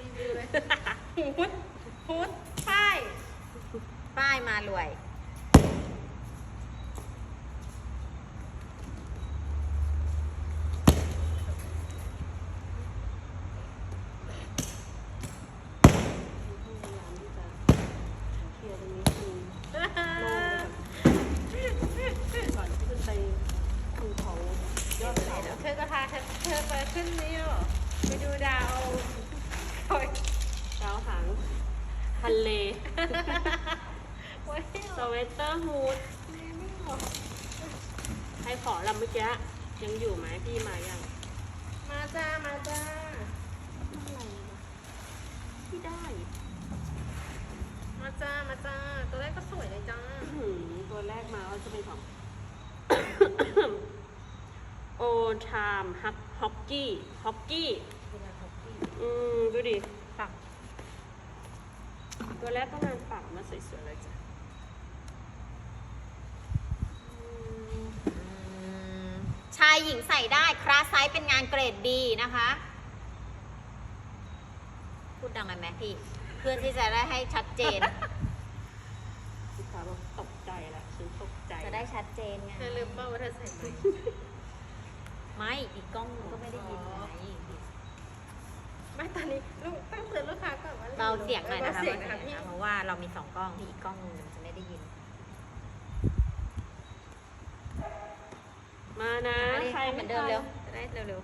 รีวิวเลยฮูดฮูดป้ายป้ายมารวย เคลียร์ตรงนี้คือ ก่อนขึ้นไปภูเขายอดเขา เดี๋ยวเธอจะพาเธอเธอไปขึ้นนี่หรอไปดูดาวโอ้ย ดาวหาง ทะเลโอ้ยสเวตเตอร์ฮูดใครขอลำเมื่อกี้ยังอยู่ไหมพี่มายัง มาจ้า มาจ้าพี่ได้ มาจ้า มาจ้า ตัวแรกก็สวยเลยจ้า อื้อหือตัวแรกมาว่าจะเป็นของ โอทามฮักฮอกกี้ฮอกกี้เวลาเขาปีอืม ดูดิปัก ตัวแรกก็งานปักมาสวยๆเลยจ้ะอืมชายหญิงใส่ได้คลาสไซส์เป็นงานเกรดดีนะคะ พูดดังไหมพี่ เพื่อที่จะได้ให้ชัดเจนลูกค้าบอกตกใจแหละฉันตกใจจะได้ชัดเจนไงเธอลืมเปล่าว่าเธอใส่ไหมไม่อีกกล้องนึงก็ไม่ได้ยินไง ไม่ตอนนี้ลูกตั้งเตือนลูกค้าก่อนว่าเบาเสียงหน่อยนะคะเบาเสียงนะคะพี่ เพราะว่าเรามีสองกล้องที่อีกกล้องนึงจะไม่ได้ยิน มานะมาดิใครเหมืไม่อนเดิมทันเร็ว จะได้เร็ว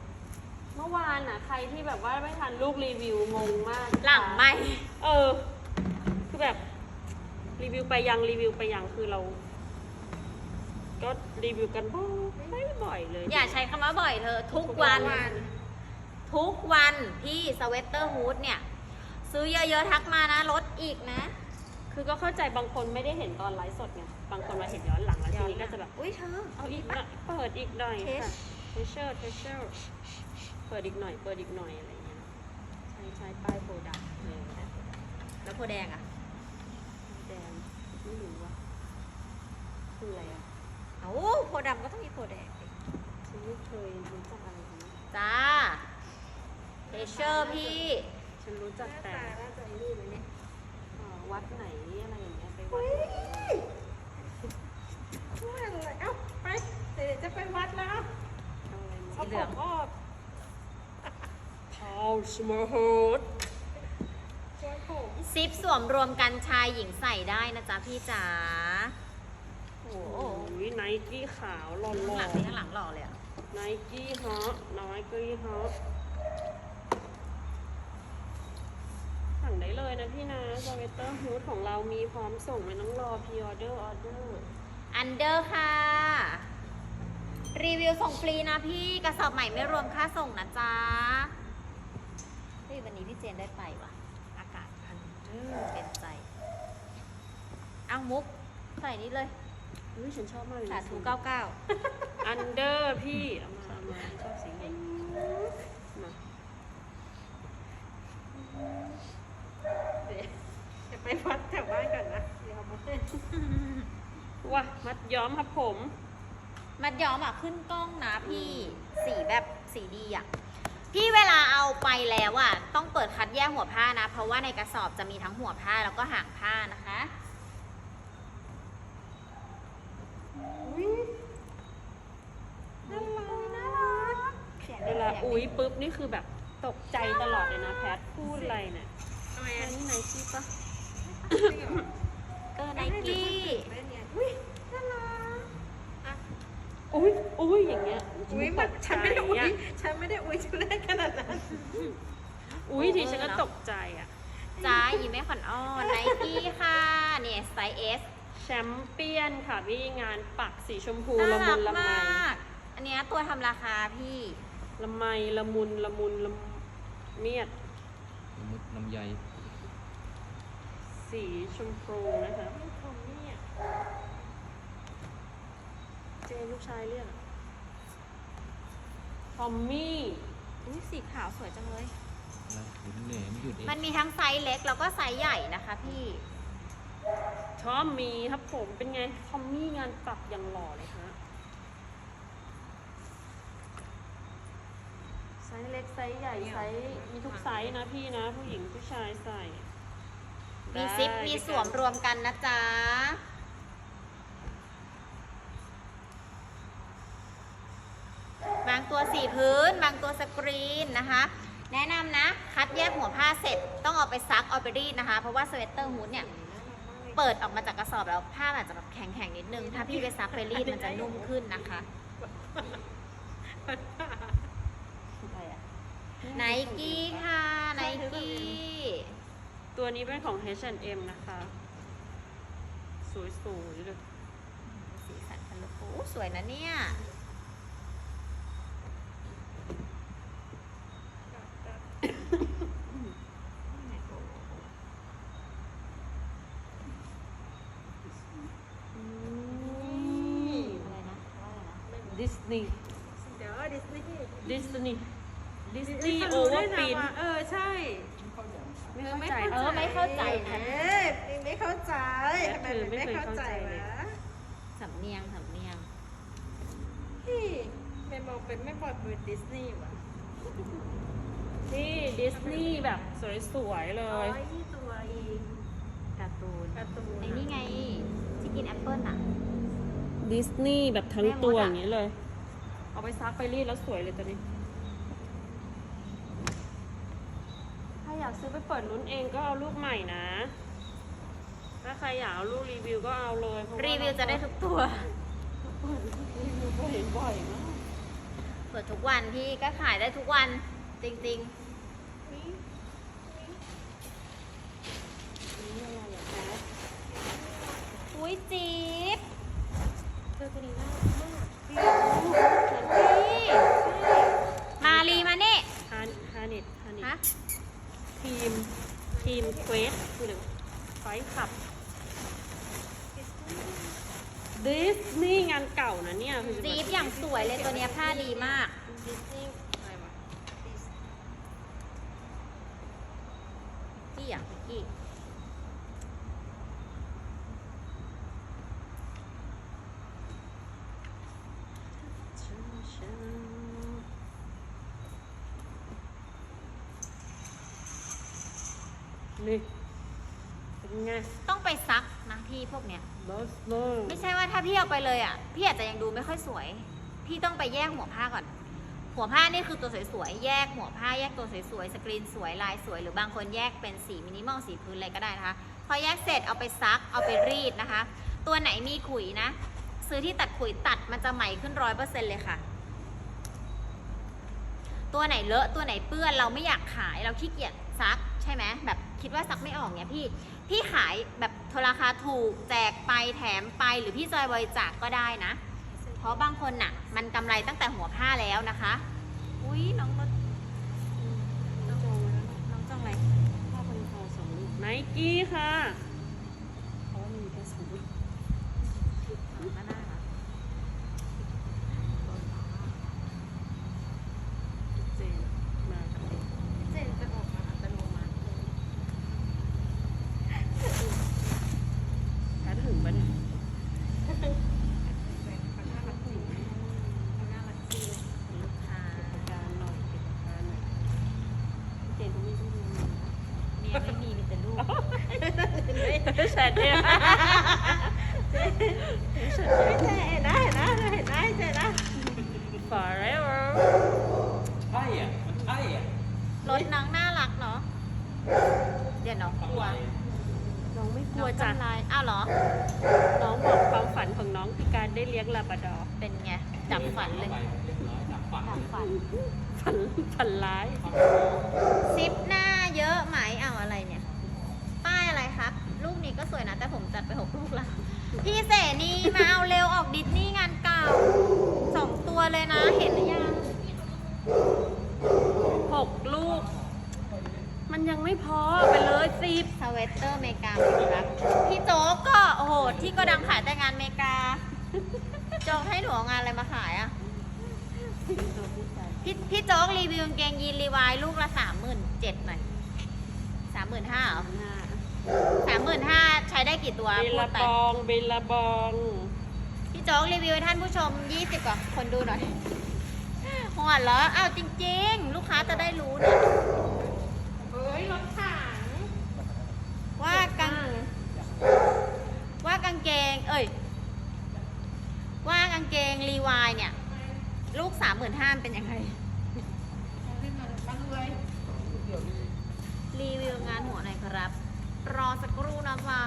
เมื่อวานน่ะใครที่แบบว่าไม่ทันลูกรีวิวงงมากๆ หลังไม่ เออ คือแบบ รีวิวไปยังรีวิวไปยังคือเรา ก็รีวิวกันบ่อยบ่อยเลย อย่าใช้คำว่าบ่อยเธอทุกวัน ทุกวัน พี่สเวตเตอร์ฮูดเนี่ย ซื้อเยอะๆทักมานะลดอีกนะ คือก็เข้าใจบางคนไม่ได้เห็นตอนไลฟ์สดไงบางคนมาเห็นย้อนหลังแล้วทีนี้ก็จะแบบอุ้ยเธอเอาอีกหน่อยเปิดอีกหน่อยเทสค่ะเทเชอร์เทเชอร์เปิดอีกหน่อยเปิดอีกหน่อยอะไรเงี้ยใช่ใช่ป้ายโปรดักต์เลยแล้วโพแดงอะแดงไม่รู้ว่าคืออะไรอะเอ้าโพดำก็ต้องมีโพแดงสิฉันไม่เคยรู้จักอะไรนี้จ้า เทเชอร์พี่ ฉันรู้หจักน้าแต่ตาน่าจะนี่ไหมเนี่ยเอ่อวัดไหนอะไรอย่างเงี้ยไปวัดไหนพูดอะไรเอ้าไปเดี๋ยวจะไปวัดแล้วอะไรสีเหลือง ก็เอาสมาร์ทชวนผมซิปสวมรวมกันชายหญิงใส่ได้นะจ๊ะพี่จ๋าโอ้โหไนกี้ขาวหล่ข้างหอลังนี่ข้างหลังหล่อเลยอะๆไนกี้ฮอตไนกี้ฮอ สั่งได้เลยนะพี่นะสเวตเตอร์ฮูดของเรามีพร้อมส่งไม่ต้องรอพ r ออเดอร์ออเดอร์อันเดอร์ค่ะ รีวิวส่งฟรีนะพี่กระสอบใหม่ไม่รวมค่าส่งนะจ๊ะเฮ้ยวันนี้พี่เจนได้ไปว่ะ อากาศพันเป็นใจเอามุกใส่นี้เลยอุ้ยฉันชอบมากเลยสานะธุเก้าเก้าอันเดอร์พี่เอามาเอามาชอบสีนี้มา เดี๋ยวจะไปวัดแถวบ้านก่อนนะเดี๋ยวมาให้ว้ามัดย้อมครับผม มัดย้อมอะขึ้นกล้องนะพี่สีแบบสีดีอะพี่เวลาเอาไปแล้วอะต้องเปิดคัดแยกหัวผ้านะ เพราะว่าในกระสอบจะมีทั้งหัวผ้าแล้วก็หางผ้านะคะน่ารักน่ารักสียงเวลาสีงอุ้ยปุ๊บนี่คือแบบตกใจตลอดเลยนะแพทพูดอะไรเนี่ย ทำไมอัอะนนี้ไหนซี่ปะจริงเหรอเออไนกี้เล่นเนี่ยอุ้ยน่ารักอะอุ้ยอุ้ยอย่างเงี้ยอุ้ยมันตกฉันไม่ได้อุ้ยอะฉันไม่ได้อุ้ยชุดแรกขนาดนั้น อุ้ยทีฉันก็ตกใจอะ จ้าอีไม่ขอนอ้อนไนกี้ค่ะเนี่ยไซส์เอสแชมเปี้ยนค่ะพี่งานปักสีชมพูน่าละมุรันกละไม มากอันเนี้ยตัวทำราคาพี่ละไมละมุนละมุนละเมียดสมมติลำไย สีชมพูนะคะไม่คมเนี่ย เจนลูกชายเรียกอะทอมมี่อุ้ยสีขาวสวยจังเลยอะไรหยุดเหนื่อยไม่หยุดเองมันมีทั้งไซส์เล็กแล้วก็ไซส์ใหญ่นะคะพี่ชอมมีครับผมเป็นไง ทอมมี่งานปักอย่างหล่อเลยฮะใส่ส์เล็กไซส์ใหญ่ไซส์มีทุกไซส์นะพี่นะ ผู้หญิงผู้ชายใส่ มีซิปได้มีด้วยกันสวมรวมกันนะจ๊ะ บางตัวสีพื้น บางตัวสกรีนนะคะ แนะนำนะ คัดแยกหัวผ้าเสร็จ ต้องเอาไปซักเอาไปรีดนะคะ เพราะว่าสเวตเตอร์ฮูดเนี่ย เปิดออกมาจากกระสอบแล้วผ้ามันอาจจะแบบแข็งๆนิดนึง ถ้าพี่ไปซักไปรีดมันจะนุ่มขึ้นนะคะ ไนกี้ค่ะ ไนกี้ ตัวนี้เป็นของ H&M นะคะ สวยๆเลยสีสันคันลูกโอ้สวยนะเนี่ยอะไรนะว่าอะไรนะ ดิสนีย์เดี๋ยวดิสนีย์ดิสนีย์ดิสนีย์เขาโอรู้เวอด้วยร์นะปินว่าเออ ใช่ไม่เข้าใจเออไม่เข้าใจนะ เอ๊ะไม่เข้าใจทำไมถึงไม่เข้าใจวะสำเนียงสำเนียงพี่ไม่บอกเป็นไม่บอกเป็นดิสนีย์ว่ะนี่ดิสนีย์แบบสวยๆเลอ๋อยยี่ตัวอีกการ์ตูนการ์ตูนไอ้นี่ไงที่กินแอปเปิลอะ ดิสนีย์แบบทั้งตัวแม่มดอะอย่างนี้เลย เอาไปซักไปรีดแล้วสวยเลยตัวนี้ถ้าอยากซื้อไปเปิดรุ่นเองก็เอาลูกใหม่นะ ถ้าใครอยากเอาลูกรีวิวก็เอาเลยเพาะารีวิวจะได้ทุกตัวรีวิวก็เห็นบ่อยมาก เปิดทุกวันพี่ก็ขายได้ทุกวันจริงนี่อะไรอะแพท ๆ อุ้ยจี๊บ เจอตัวนี้น่ารักมาก พี่มาลีมานี่ ฮาฮาเน็ตฮาเน็ต ฮะ ทีม ทีมเควสคือหนึ่งไฟขับ ดิสนีย์งานเก่านะเนี่ยคือ จี๊บอย่างสวยเลยตัวเนี้ยผ้าดีมาก ดิสนีย์อะไรวะกี้อะพี่กี้นี่เป็นไงต้องไปซักนะพี่พวกเนี้ยบอสโล ไม่ใช่ว่าถ้าพี่เอาไปเลยอะ พี่อาจจะยังดูไม่ค่อยสวย พี่ต้องไปแยกหัวผ้าก่อน หัวผ้านี่คือตัวสวยๆ แยกหัวผ้าแยกตัวสวยๆ สกรีนสวยลายสวย หรือบางคนแยกเป็นสีมินิมอลสีพื้นอะไรก็ได้นะคะ พอแยกเสร็จเอาไปซักเอาไปรีดนะคะ ตัวไหนมีขุยนะ ซื้อที่ตัดขุยตัดมันจะใหม่ขึ้นร้อยเปอร์เซ็นต์เลยค่ะ ตัวไหนเลอะตัวไหนเปื้อนเราไม่อยากขายเราขี้เกียจซักใช่ไหมแบบคิดว่าซักไม่ออกเนี่ยพี่พี่ขายแบบราคาถูกแจกไปแถมไปหรือพี่จอยบริจาคก็ได้นะ ราะบางคนน่ะ มันกำไรตั้งแต่หัวผ้าแล้วนะคะ อุ้ยน้องรถน้องน้องจองอะไรผ้าพันคอสองลูกไนกี้ค่ะ เพราะว่ามีแค่สองลูก น้องก็น่ารัก เจนมากับเด็ก เจนจะออกมาอัตโนมัติ แพทถึงปะเนี่ย เขาน่ารักจริงเขาน่ารักจริง ลูกค้า เก็บอาการหน่อยเก็บอาการหน่อยเจนเขาไม่รู้เรื่องนะ เนี่ยไม่มีมีแต่ลูก แชทเนี่ยไม่ใช่เห็นนะเห็นนะเห็นนะเจนะ forever ใช่อะ มันใช่อะรถน้องน่ารักเนาะเดี๋ยวน้องกลัว น้องไม่กลัววจ้ะจำลายอ้าวเหรอ น้องบอกความฝันของน้องคือการได้เลี้ยงลาบราดอร์เป็นไงจับฝันเลยจับฝัน ฝัน ฝันร้าย ซิปหน้าเยอะไหมเอาอะไรเนี่ย นี้ก็สวยนะ แต่ผมจัดไปหกลูกแล้วพี่เสนีมาเอาเร็วออกดิสนีย์งานเก่าสองตัวเลยนะ เห็นหรือยังหกลูก มันยังไม่พอไปเลยสิบสเวตเตอร์อเมริกาครับพี่โจ๊กก็โอ้โหที่ก็ดังขายแต่งานอเมริกาโจ๊กให้หนูเอางานอะไรมาขายอะพี่พี่โจ๊กรีวิวกางเกงยีนรีวายลูกละสามหมื่นเจ็ดหน่อยสามหมื่นห้าเหรอ สามหมื่นห้าใช้ได้กี่ตัวเบลพูลาดไปบองเบลลาบองพี่โจ๊กรีวิวให้ท่านผู้ชม 20 กว่าคนดูหน่อยโหก่อนเหรออ้าวจริง ๆ ลูกค้าจะได้รู้เนี่ย เฮ้ยรถถัง ว่ากางว่ากางเกง เอ้ย ว่ากางเกงรีวายเนี่ย ลูกสามหมื่นห้าเป็นยังไง ขึ้นมาบ้านเลย รีวิวงานหัวหน่อยครับ รอสักครู่นะคะ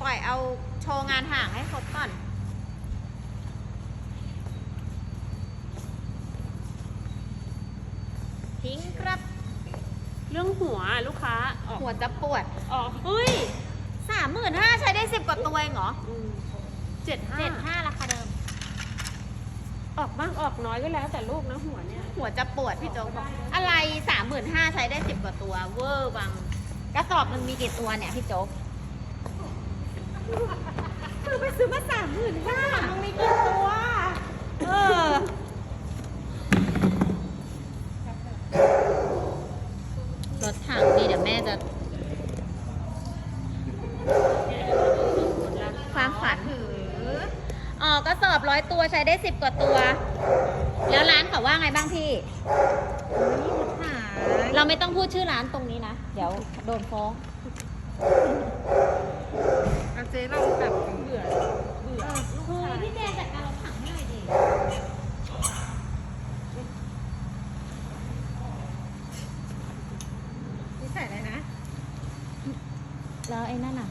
ปล่อยเอาโชว์ งานห่างให้ครบก่อน ทิ้งครับ เรื่องหัวลูกค้าออกหัวจะปวดออกเฮ้ยสามหมื่นห้าใช้ได้สิบกว่าตัวเองเหรอเจ็ดห้าเจ็ดห้าราคาเดิม ออกบ้างออกน้อยก็แล้วแต่ลูกนะหัวเนี่ย หัวจะปวดพี่โจ๊กบอกอะไรสามหมื่นห้าใช้ได้สิบกว่าตัว เวอร์บังกระสอบหนึ่งมีกี่ตัวเนี่ยพี่โจ๊ก คือไปซื้อมาสามหมื่นห้ามันมีกี่ตัวเออรถถังนี่เดี๋ยวแม่จะความฝันถืออ๋อกระสอบร้อยตัวใช้ได้สิบกว่าตัว แล้วร้านเขาว่าไงบ้างพี่นี่รถถังเราไม่ต้องพูดชื่อร้านตรงนี้นะ เดี๋ยวโดนฟ้องเอาเจ๊เราแบบ เบื่อเบื่อเฮ้ยพี่เจจัดการรถถังให้หน่อยดินี่ใส่อะไรนะ แล้วไอ้นั่นอะ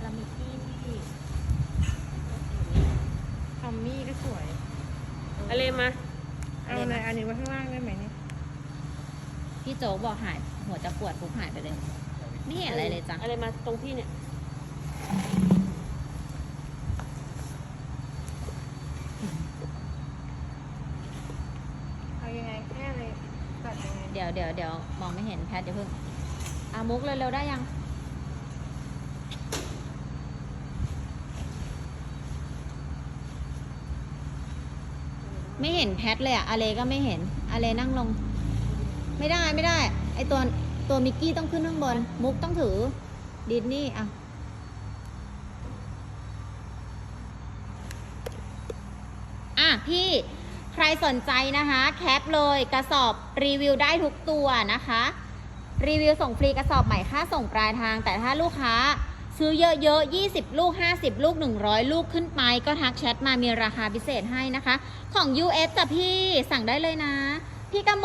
เรามีที่ที่ทอมมี่ก็สวยอะไรมา เอาอะไรอันนี้ไว้ข้างล่างได้ไหมเนี่ยพี่โจ๊กบอกหายหัวจะปวดปุ๊บหายไปเลย ไม่เห็นอะไรเลยจ้ะอะไรมาตรงพี่เนี่ย เอายังไงแค่เลยตัดยังไงเดี๋ยวเดี๋ยวเดี๋ยวมองไม่เห็นแพทเดี๋ยวเพิ่งอามุกเร็วๆได้ยัง ไม่เห็นแพทเลยอะอาเลก็ไม่เห็นอาเลนั่งลง ไม่ได้ไม่ได้ ไอตัวตัวมิกกี้ต้องขึ้นข้างบน มุกต้องถือดิสนี่อะ อะพี่ใครสนใจนะคะ แคปเลยกระสอบรีวิวได้ทุกตัวนะคะ รีวิวส่งฟรีกระสอบใหม่ค่าส่งปลายทาง แต่ถ้าลูกค้าซื้อเยอะๆ 20 ลูก 50 ลูก 100 ลูกขึ้นไป ก็ทักแชทมามีราคาพิเศษให้นะคะ ของ US จ้ะพี่สั่งได้เลยนะ พี่กำ